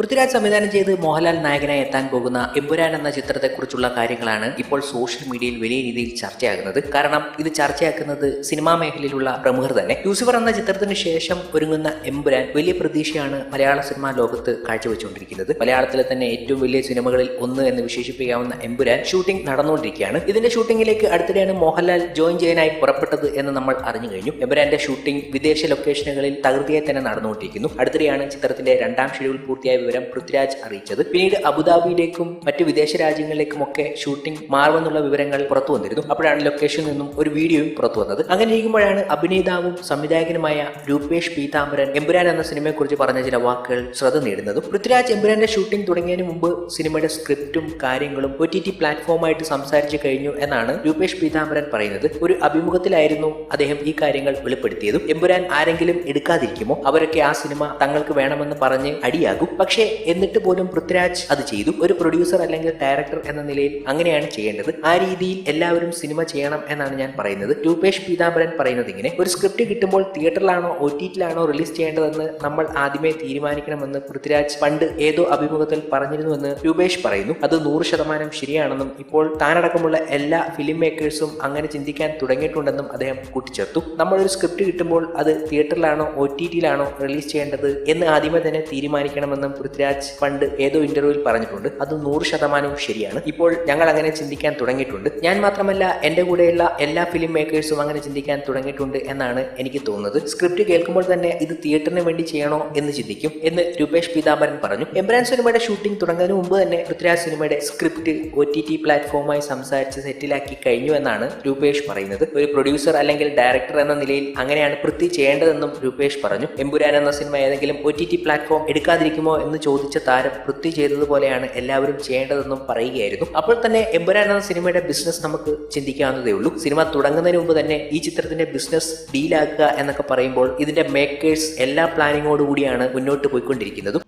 പൃഥ്വിരാജ് സംവിധാനം ചെയ്ത് മോഹൻലാൽ നായകനായി എത്താൻ പോകുന്ന എമ്പുരാൻ എന്ന ചിത്രത്തെക്കുറിച്ചുള്ള കാര്യങ്ങളാണ് ഇപ്പോൾ സോഷ്യൽ മീഡിയയിൽ വലിയ രീതിയിൽ ചർച്ചയാകുന്നത്. കാരണം ഇത് ചർച്ചയാക്കുന്നത് സിനിമാ മേഖലയിലുള്ള പ്രമുഖർ തന്നെ. ലൂസിഫർ എന്ന ചിത്രത്തിന് ശേഷം ഒരുങ്ങുന്ന എമ്പുരാൻ വലിയ പ്രതീക്ഷയാണ് മലയാള സിനിമാ ലോകത്ത് കാഴ്ചവെച്ചുകൊണ്ടിരിക്കുന്നത്. മലയാളത്തിലെ തന്നെ ഏറ്റവും വലിയ സിനിമകളിൽ ഒന്ന് എന്ന് വിശേഷിപ്പിക്കാവുന്ന എമ്പുരാൻ ഷൂട്ടിംഗ് നടന്നുകൊണ്ടിരിക്കുകയാണ്. ഇതിന്റെ ഷൂട്ടിംഗിലേക്ക് അടുത്തിടെയാണ് മോഹൻലാൽ ജോയിൻ ചെയ്യാനായി പുറപ്പെട്ടത് എന്ന് നമ്മൾ അറിഞ്ഞു കഴിഞ്ഞു. എമ്പുരാന്റെ ഷൂട്ടിംഗ് വിദേശ ലൊക്കേഷനുകളിൽ തകൃതിയായി തന്നെ നടന്നുകൊണ്ടിരിക്കുന്നു. അടുത്തിടെയാണ് ചിത്രത്തിന്റെ രണ്ടാം ഷെഡ്യൂൾ പൂർത്തിയായ വിവരം പൃഥ്വിരാജ് അറിയിച്ചത്. പിന്നീട് അബുദാബിയിലേക്കും മറ്റ് വിദേശ രാജ്യങ്ങളിലേക്കും ഒക്കെ ഷൂട്ടിംഗ് മാറുമെന്നുള്ള വിവരങ്ങൾ പുറത്തു വന്നിരുന്നു. അപ്പോഴാണ് ലൊക്കേഷനിൽ നിന്നും ഒരു വീഡിയോയും പുറത്തു വന്നത്. അങ്ങനെ ഇരിക്കുമ്പോഴാണ് അഭിനേതാവും സംവിധായകനുമായ രൂപേഷ് പീതാംബരൻ എമ്പുരാൻ എന്ന സിനിമയെക്കുറിച്ച് പറഞ്ഞ ചില വാക്കുകൾ ശ്രദ്ധ നേടുന്നതും പൃഥ്വിരാജ് എമ്പുരാന്റെ ഷൂട്ടിംഗ് തുടങ്ങിയതിന് മുമ്പ് സിനിമയുടെ സ്ക്രിപ്റ്റും കാര്യങ്ങളും ഒ ടി ടി പ്ലാറ്റ്ഫോമായിട്ട് സംസാരിച്ചു കഴിഞ്ഞു എന്നാണ് രൂപേഷ് പീതാംബരൻ പറയുന്നത്. ഒരു അഭിമുഖത്തിലായിരുന്നു അദ്ദേഹം ഈ കാര്യങ്ങൾ വെളിപ്പെടുത്തിയതും. എമ്പുരാൻ ആരെങ്കിലും എടുക്കാതിരിക്കുമോ? അവരൊക്കെ ആ സിനിമ തങ്ങൾക്ക് വേണമെന്ന് പറഞ്ഞ് അടിയാകും. പക്ഷേ എന്നിട്ട് പോലും പൃഥ്വിരാജ് അത് ചെയ്തു. ഒരു പ്രൊഡ്യൂസർ അല്ലെങ്കിൽ ഡയറക്ടർ എന്ന നിലയിൽ അങ്ങനെയാണ് ചെയ്യേണ്ടത്. ആ രീതിയിൽ എല്ലാവരും സിനിമ ചെയ്യണം എന്നാണ് ഞാൻ പറയുന്നത്. രൂപേഷ് പീതാംബരൻ പറയുന്നത് ഇങ്ങനെ ഒരു സ്ക്രിപ്റ്റ് കിട്ടുമ്പോൾ തിയേറ്ററിലാണോ ഒ ടി ടിയിലാണോ റിലീസ് ചെയ്യേണ്ടതെന്ന് നമ്മൾ ആദ്യമേ തീരുമാനിക്കണമെന്ന് പൃഥ്വിരാജ് പണ്ട് ഏതോ അഭിമുഖത്തിൽ പറഞ്ഞിരുന്നുവെന്ന് രൂപേഷ് പറയുന്നു. അത് നൂറ് ശതമാനം ശരിയാണെന്നും ഇപ്പോൾ താനടക്കമുള്ള എല്ലാ ഫിലിം മേക്കേഴ്സും അങ്ങനെ ചിന്തിക്കാൻ തുടങ്ങിയിട്ടുണ്ടെന്നും അദ്ദേഹം കൂട്ടിച്ചേർത്തു. നമ്മൾ ഒരു സ്ക്രിപ്റ്റ് കിട്ടുമ്പോൾ അത് തിയേറ്ററിലാണോ ഒ ടി ടിയിലാണോ റിലീസ് ചെയ്യേണ്ടത് എന്ന് ആദ്യമേ തന്നെ തീരുമാനിക്കണമെന്നും പൃഥ്വിരാജ് പണ്ട് ഏതോ ഇന്റർവ്യൂവിൽ പറഞ്ഞിട്ടുണ്ട്. അത് നൂറ് ശതമാനവും ശരിയാണ്. ഇപ്പോൾ ഞങ്ങൾ അങ്ങനെ ചിന്തിക്കാൻ തുടങ്ങിയിട്ടുണ്ട്. ഞാൻ മാത്രമല്ല എന്റെ കൂടെയുള്ള എല്ലാ ഫിലിം മേക്കേഴ്സും അങ്ങനെ ചിന്തിക്കാൻ തുടങ്ങിയിട്ടുണ്ട് എന്നാണ് എനിക്ക് തോന്നുന്നത്. സ്ക്രിപ്റ്റ് കേൾക്കുമ്പോൾ തന്നെ ഇത് തിയേറ്ററിന് വേണ്ടി ചെയ്യണോ എന്ന് ചിന്തിക്കും എന്ന് രൂപേഷ് പീതാംബരൻ പറഞ്ഞു. എംബ്രാൻ സിനിമയുടെ ഷൂട്ടിംഗ് തുടങ്ങുന്നതിന് മുമ്പ് തന്നെ പൃഥ്വിരാജ് സിനിമയുടെ സ്ക്രിപ്റ്റ് ഒ ടി ടി പ്ലാറ്റ്ഫോമായി സംസാരിച്ച് സെറ്റിലാക്കി കഴിഞ്ഞു എന്നാണ് രൂപേഷ് പറയുന്നത്. ഒരു പ്രൊഡ്യൂസർ അല്ലെങ്കിൽ ഡയറക്ടർ എന്ന നിലയിൽ അങ്ങനെയാണ് പൃഥ്വി ചെയ്യേണ്ടതെന്നും രൂപേഷ് പറഞ്ഞു. എമ്പുരാൻ എന്ന സിനിമ ഏതെങ്കിലും ഒ ടി ടി പ്ലാറ്റ്ഫോം എടുക്കാതിരിക്കുമോ എന്ന് ചോദിച്ച താരം പൃഥ്വി ചെയ്തതുപോലെയാണ് എല്ലാവരും ചെയ്യേണ്ടതെന്നും പറയുകയായിരുന്നു. അപ്പോൾ തന്നെ എമ്പുരാൻ എന്ന സിനിമയുടെ ബിസിനസ് നമുക്ക് ചിന്തിക്കാവുന്നതേ ഉള്ളൂ. സിനിമ തുടങ്ങുന്നതിന് മുമ്പ് തന്നെ ഈ ചിത്രത്തിന്റെ ബിസിനസ് ഡീലാക്കുക എന്നൊക്കെ പറയുമ്പോൾ ഇതിന്റെ മേക്കേഴ്സ് എല്ലാ പ്ലാനിങ്ങോടുകൂടിയാണ് മുന്നോട്ട് പോയിക്കൊണ്ടിരിക്കുന്നതും.